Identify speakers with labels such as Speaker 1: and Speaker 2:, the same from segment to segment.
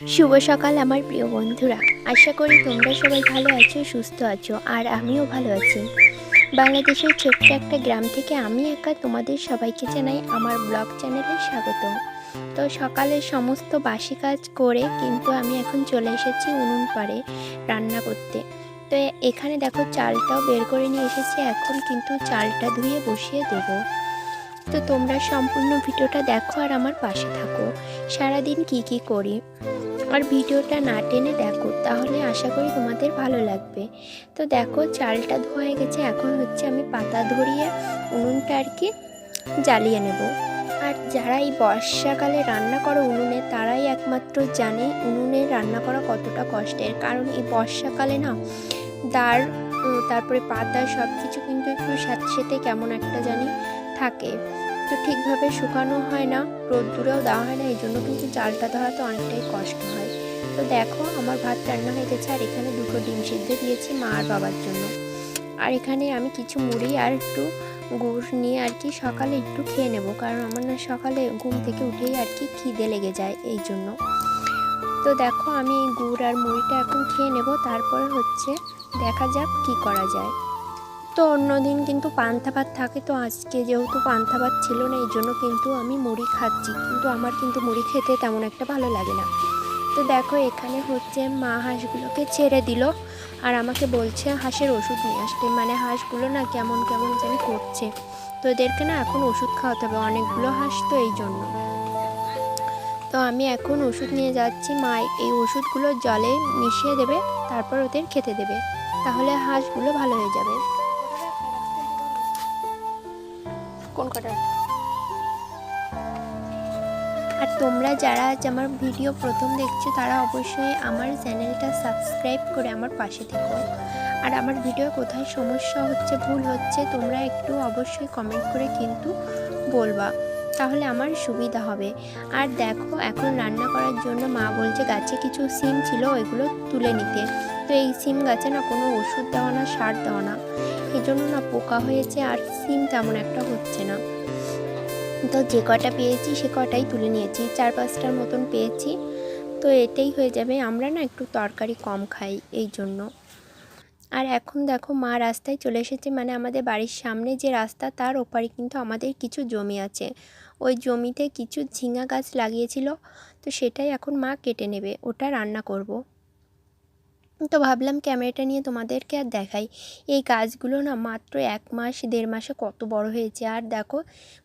Speaker 1: শুভ সকাল আমার প্রিয় বন্ধুরা। আশা করি তোমরা সবাই ভালো আছো, সুস্থ আছো, আর আমিও ভালো আছি। বাংলাদেশের ছোট্ট একটা গ্রাম থেকে আমি একা তোমাদের সবাইকে জানাই আমার ব্লগ চ্যানেলে স্বাগত। তো সকালে সমস্ত বাসি কাজ করে কিন্তু আমি এখন চলে এসেছি উনুন পাড়ে রান্না করতে। তো এখানে দেখো চালটাও বের করে নিয়ে এসেছি, এখন কিন্তু চালটা ধুয়ে বসিয়ে দেবো। তো তোমরা সম্পূর্ণ ভিডিওটা দেখো আর আমার পাশে থাকো। সারাদিন কি কি করি? আর ভিডিওটা না টেনে দেখো, তাহলে আশা করি তোমাদের ভালো লাগবে। তো দেখো, চালটা ধোয়া গেছে, এখন হচ্ছে আমি পাতা ধরিয়ে উনুনটা আর কি জ্বালিয়ে নেব। আর যারা এই বর্ষাকালে রান্না করো উনুনে, তারাই একমাত্র জানে উনুনে রান্না করা কতটা কষ্টের। কারণ এই বর্ষাকালে না দাঁড় তারপরে পাতা সব কিছু কিন্তু একটু সাথে সাথে কেমন একটা জানি থাকে। তো ঠিকভাবে শুকানো হয় না রোদ্দুরেও দেওয়া হয় না, এই জন্য কিন্তু চালটা ধরাতে অনেকটাই কষ্ট হয়। তো দেখো, আমার ভাত রান্না হয়ে গেছে, আর এখানে দুটো ডিম সিদ্ধ দিয়েছি মা আর বাবার জন্য। আর এখানে আমি কিছু মুড়ি আর একটু গুড় নিয়ে আর কি সকালে একটু খেয়ে নেব, কারণ আমার না সকালে ঘুম থেকে উঠেই আর কি খিদে লেগে যায় এই জন্য। তো দেখো, আমি গুড় আর মুড়িটা এখন খেয়ে নেব, তারপরে হচ্ছে দেখা যাক কি করা যায়। তো অন্যদিন কিন্তু পান্তা ভাত থাকে, তো আজকে যেহেতু পান্তা ভাত ছিল না, এই জন্য কিন্তু আমি মুড়ি খাচ্ছি। কিন্তু আমার কিন্তু মুড়ি খেতে তেমন একটা ভালো লাগে না। তো দেখো, এখানে হচ্ছে মা হাঁসগুলোকে ছেড়ে দিল আর আমাকে বলছে হাঁসের ওষুধ নিয়ে আসতে। মানে হাঁসগুলো না কেমন কেমন যেন করছে। তো এদেরকে না এখন ওষুধ খাওয়াতে হবে, অনেকগুলো হাঁস তো এই জন্য। তো আমি এখন ওষুধ নিয়ে যাচ্ছি, মা এই ওষুধগুলো জলে মিশিয়ে দেবে, তারপর ওদের খেতে দেবে। তাহলে হাঁসগুলো ভালো হয়ে যাবে। আর তোমরা যারা আজ আমার ভিডিও প্রথম দেখছ, তারা অবশ্যই আমার চ্যানেলটা সাবস্ক্রাইব করে আমার পাশে থেকো। আর আমার ভিডিও কোথায় সমস্যা হচ্ছে, ভুল হচ্ছে, তোমরা একটু অবশ্যই কমেন্ট করে কিন্তু বলবা। তাহলে আমার সুবিধা হবে। আর দেখো, এখন রান্না করার জন্য মা বলছে গাছে কিছু সিম ছিল, ওইগুলো তুলে নিতে। তো এই সিম গাছে না কোনো ওষুধ দেওয়া না, সার দেওয়া না। এই জন্য না পোকা হয়েছে আর সিম তেমন একটা হচ্ছে না। তো যে কটা পেয়েছি সে কটাই তুলে নিয়েছি, চার পাঁচটার মতন পেয়েছি। তো এটাই হয়ে যাবে, আমরা না একটু তরকারি কম খাই এই জন্য। আর এখন দেখো মা রাস্তায় চলে এসেছে মানে আমাদের বাড়ির সামনে যে রাস্তা, তার ওপারে কিন্তু আমাদের কিছু জমি আছে। ওই জমিতে কিছু ঝিঙা গাছ লাগিয়েছিল, তো সেটাই এখন মা কেটে নেবে, ওটা রান্না করব। তো ভাবলাম ক্যামেরাটা নিয়ে তোমাদেরকে আর দেখাই। এই গাছগুলো না মাত্র এক মাস, দেড় মাসে কত বড় হয়েছে। আর দেখো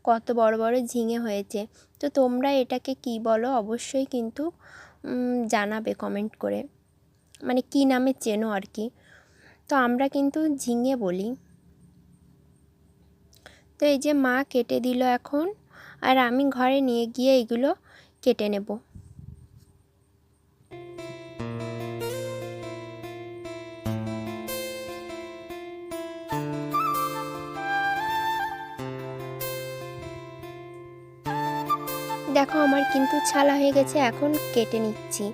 Speaker 1: কত বড় বড় ঝিঙে হয়েছে। তো তোমরা এটাকে কি বলো অবশ্যই কিন্তু জানাবে কমেন্ট করে। মানে কি নামে চেনো আর কি। তো আমরা কিন্তু ঝিঙে বলি। তো এই যে মা কেটে দিল এখন। আর আমি ঘরে নিয়ে গিয়ে এগুলো কেটে নেব। দেখো আমার কিন্তু ছালা হয়ে গেছে, এখন কেটে নিচ্ছি।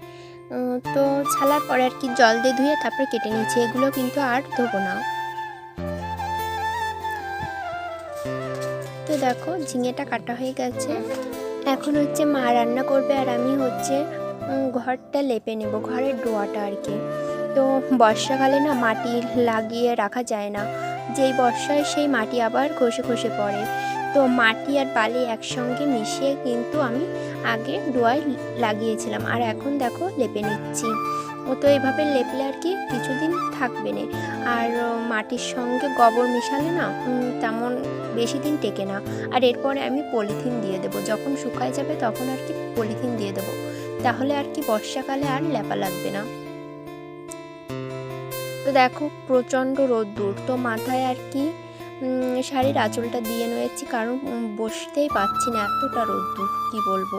Speaker 1: তো ছালার পরে আর কি জল দিয়ে ধুয়ে তারপরে কেটে নিচ্ছি, এগুলো কিন্তু আর ধোবো না। তো দেখো, ঝিঙেটা কাটা হয়ে গেছে। এখন হচ্ছে মা রান্না করবে আর আমি হচ্ছে ঘরটা লেপে নেব, ঘরের ডোয়াটা আর কি। তো বর্ষাকালে না মাটি লাগিয়ে রাখা যায় না, যেই বর্ষায় সেই মাটি আবার ঘষে ঘষে পড়ে। তো মাটি আর বালি একসঙ্গে মিশিয়ে কিন্তু আমি আগে ডোয়ায় লাগিয়েছিলাম। আর এখন দেখো লেপে নিচ্ছি। ও তো এভাবে লেপলে আর কি কিছুদিন থাকবে না। আর মাটির সঙ্গে গোবর মিশালে না তেমন বেশি দিন টেকে না। আর এরপরে আমি পলিথিন দিয়ে দেবো। যখন শুকায় যাবে তখন আর কি পলিথিন দিয়ে দেবো। তাহলে আর কি বর্ষাকালে আর লেপা লাগবে না। তো দেখো প্রচণ্ড রোদ্দুর। তো মাথায় আর কি শাড়ির আঁচলটা দিয়ে নিয়েছি, কারণ বসতেই পাচ্ছি না, এতটা রোদ্দুর, কি বলব?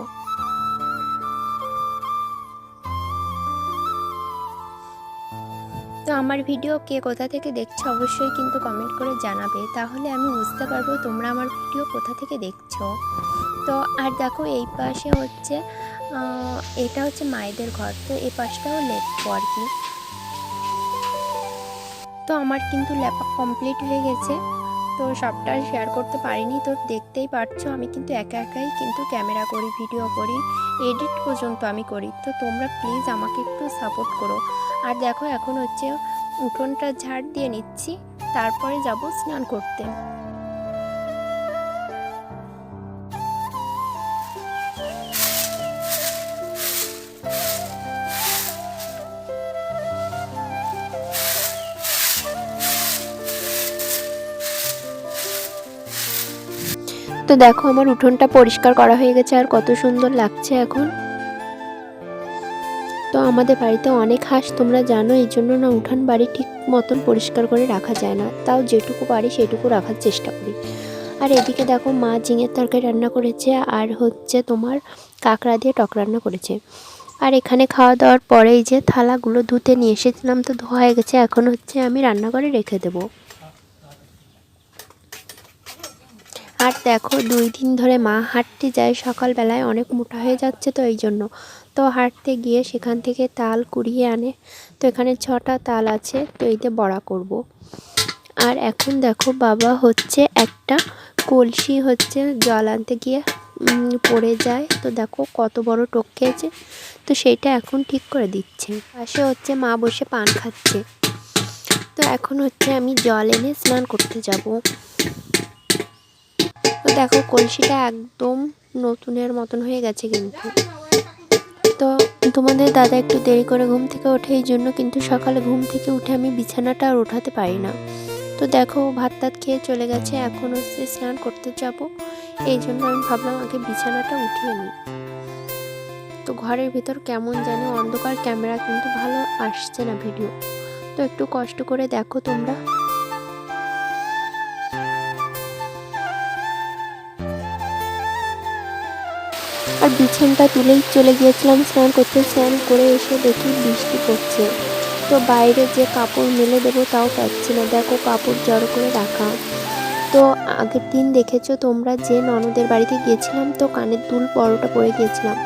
Speaker 1: তো আমার ভিডিও কে কোথা থেকে দেখছ অবশ্যই কিন্তু কমেন্ট করে জানাবে। তাহলে আমি বুঝতে পারব তোমরা আমার ভিডিও কোথা থেকে দেখছ। তো আর দেখো, এই পাশে হচ্ছে এটা হচ্ছে মায়েদের ঘর, তো এই পাশটাও লেপবো আর কি। তো আমার কিন্তু লেপা কমপ্লিট হয়ে গেছে। তো সবটা শেয়ার করতে পারিনি। তো দেখতেই পারছ, আমি কিন্তু একা একাই কিন্তু ক্যামেরা করি ভিডিও করি এডিট পর্যন্ত আমি করি। তো তোমরা প্লিজ আমাকে একটু সাপোর্ট করো। আর দেখো, এখন হচ্ছে উঠোনটা ঝাড় দিয়ে নিচ্ছি, তারপরে যাব স্নান করতে। তো দেখো আমার উঠোনটা পরিষ্কার করা হয়ে গেছে আর কত সুন্দর লাগছে এখন। তো আমাদের বাড়িতে অনেক হাঁস, তোমরা জানো, এই জন্য না উঠান বাড়ি ঠিক মতন পরিষ্কার করে রাখা যায় না। তাও যেটুকু পারি সেটুকু রাখার চেষ্টা করি। আর এদিকে দেখো মা ঝিঙের তরকারি রান্না করেছে আর হচ্ছে তোমার কাঁকড়া দিয়ে টক রান্না করেছে। আর এখানে খাওয়া দাওয়ার পরেই যে থালাগুলো ধুতে নিয়ে এসেছিলাম তো ধোয়া হয়ে গেছে, এখন হচ্ছে আমি রান্নাঘরে রেখে দেবো। আর দেখো, দুই দিন ধরে মা হাঁটতে যায়। সকালবেলায় অনেক মোটা হয়ে যাচ্ছে তো এই জন্য। তো হাঁটতে গিয়ে সেখান থেকে তাল কুড়িয়ে আনে। তো এখানে ছটা তাল আছে, তো এইতে বড়া করব। আর এখন দেখো, বাবা হচ্ছে একটা কলসি হচ্ছে জল আনতে গিয়ে পড়ে যায়। তো দেখো কত বড় টোক খেয়েছে। তো সেইটা এখন ঠিক করে দিচ্ছে। পাশে হচ্ছে মা বসে পান খাচ্ছে। তো এখন হচ্ছে আমি জল এনে স্নান করতে যাব। দেখো, কলসিটা একদম নতুনের মতন হয়ে গেছে কিন্তু। তো তোমাদের দাদা একটু দেরি করে ঘুম থেকে ওঠে, এই জন্য কিন্তু সকালে ঘুম থেকে উঠে আমি বিছানাটা আর ওঠাতে পারি না। তো দেখো, ভাত টাত খেয়ে চলে গেছে, এখন হচ্ছে স্নান করতে যাব। এই জন্য আমি ভাবলাম আগে বিছানাটা উঠিয়ে নিই। তো ঘরের ভিতর কেমন জানি অন্ধকার, ক্যামেরা কিন্তু ভালো আসছে না ভিডিও। তো একটু কষ্ট করে দেখো তোমরা। আর বিছানটা তুলেই চলে গিয়েছিলাম, স্নান করতে। স্নান করে এসে দেখি বৃষ্টি পড়ছে। তো বাইরে যে কাপড় মেলে দেবো তাও পাচ্ছি না। দেখো কাপড় জড়ো করে রাখা। তো আগের দিন দেখেছ তোমরা যে ননদের বাড়িতে গিয়েছিলাম, তো কানের দুল বড়োটা পরে গিয়েছিলাম।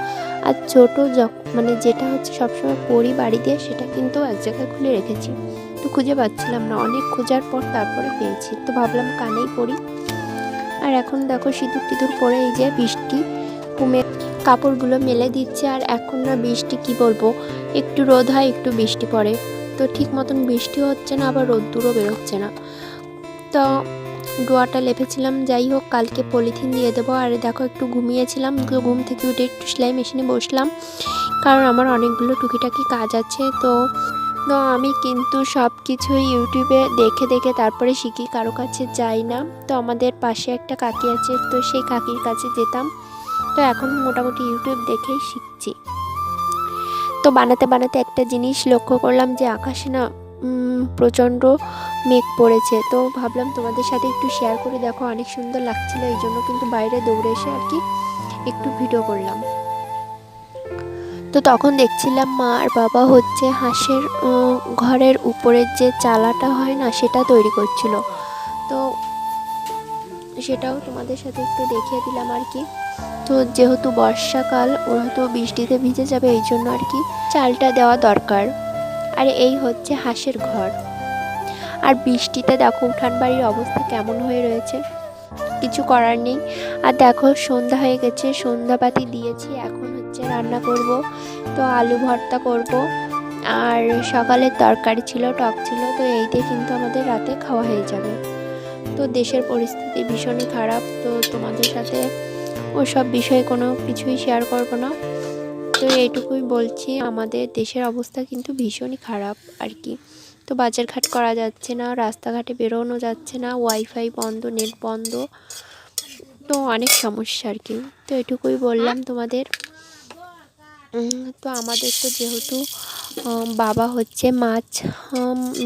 Speaker 1: আর ছোটো মানে যেটা হচ্ছে সবসময় পরি বাড়ি দিয়ে, সেটা কিন্তু এক জায়গায় খুলে রেখেছি। তো খুঁজে পাচ্ছিলাম না। অনেক খোঁজার পর তারপরে পেয়েছি। তো ভাবলাম কানেই পরি। আর এখন দেখো সিঁদুর টিঁদুর পরে এই যে বৃষ্টি। কমে কাপড়গুলো মেলে দিচ্ছে আর এখন না বৃষ্টি, কি বলব? একটু রোদ হয়, একটু বৃষ্টি পড়ে। তো ঠিক মতন বৃষ্টি হচ্ছে না, আবার রোদ্দুরও বেরোচ্ছে না। তো ডোয়াটা লেপেছিলাম, যাই হোক, কালকে পলিথিন দিয়ে দেবো। আর দেখো, একটু ঘুমিয়েছিলাম ঘুম থেকে উঠে একটু সেলাই মেশিনে বসলাম। কারণ আমার অনেকগুলো টুকিটাকি কাজ আছে। তো তো আমি কিন্তু সব কিছুই ইউটিউবে দেখে দেখে তারপরে শিখি, কারও কাছে যাই না। তো আমাদের পাশে একটা কাকি আছে, তো সেই কাকির কাছে যেতাম। তো এখন মোটামুটি ইউটিউব দেখেই শিখছি। তো বানাতে বানাতে একটা জিনিস লক্ষ্য করলাম যে আকাশে না প্রচণ্ড মেঘ পড়েছে। তো ভাবলাম তোমাদের সাথে একটু শেয়ার করে। দেখো অনেক সুন্দর লাগছিল, এই জন্য কিন্তু বাইরে দৌড়ে এসে আর কি একটু ভিডিও করলাম। তো তখন দেখছিলাম মা আর বাবা হচ্ছে হাঁসের ঘরের উপরের যে চালাটা হয় না, সেটা তৈরি করছিল। তো সেটাও তোমাদের সাথে একটু দেখিয়ে দিলাম আর কি। তো যেহেতু বর্ষাকাল, ওরা তো বৃষ্টিতে ভিজে যাবে, এই জন্য আর কি চালটা দেওয়া দরকার। আর এই হচ্ছে হাঁসের ঘর। আর বৃষ্টিতে দেখো উঠান বাড়ির অবস্থা কেমন হয়ে রয়েছে? কিছু করার নেই। আর দেখো, সন্ধ্যা হয়ে গেছে সন্ধ্যাবাতি দিয়েছি, এখন হচ্ছে রান্না করব। তো আলু ভর্তা করব। আর সকালের তরকারি ছিল, টক ছিল, তো এইতে কিন্তু আমাদের রাতে খাওয়া হয়ে যাবে। তো দেশের পরিস্থিতি ভীষণই খারাপ, তো তোমাদের সাথে ওসব বিষয়ে কোনো কিছুই শেয়ার করব না। তো এইটুকুই বলছি, আমাদের দেশের অবস্থা কিন্তু ভীষণই খারাপ আর কি। তো বাজারঘাট করা যাচ্ছে না, রাস্তাঘাটে বেরোনো যাচ্ছে না ওয়াইফাই বন্ধ নেট বন্ধ, তো অনেক সমস্যা আর কি। তো এটুকুই বললাম তোমাদের। তো আমাদের তো যেহেতু বাবা হচ্ছে মাছ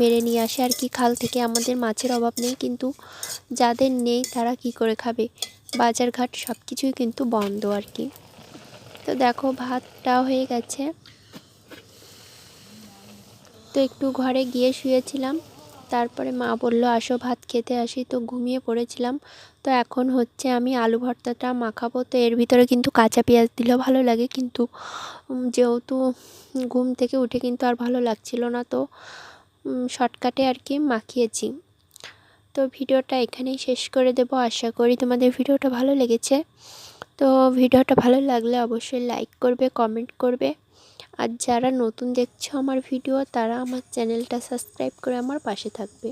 Speaker 1: মেরে নিয়ে আসে আর কি, খাল থেকে। আমাদের মাছের অভাব নেই, কিন্তু যাদের নেই তারা কি করে খাবে? বাজারঘাট সব কিছুই কিন্তু বন্ধ আর কি। তো দেখো ভাতটা হয়ে গেছে। তো একটু ঘরে গিয়ে শুয়েছিলাম। তারপরে মা বলল, আসো ভাত খেতে আসি। তো ঘুমিয়ে পড়েছিলাম। তো এখন হচ্ছে আমি আলু ভর্তাটা মাখাবো। তো এর ভিতরে কিন্তু কাঁচা পেঁয়াজ দিলেও ভালো লাগে। কিন্তু যেহেতু ঘুম থেকে উঠে কিন্তু আর ভালো লাগছিল না, তো শর্টকাটে আর কি মাখিয়েছি। তো ভিডিওটা এখানেই শেষ করে দেব। আশা করি তোমাদের ভিডিওটা ভালো লেগেছে। তো ভিডিওটা ভালো লাগলে অবশ্যই লাইক করবে কমেন্ট করবে। আর যারা নতুন দেখছ আমার ভিডিও, তারা আমার চ্যানেলটা সাবস্ক্রাইব করে আমার পাশে থাকবে।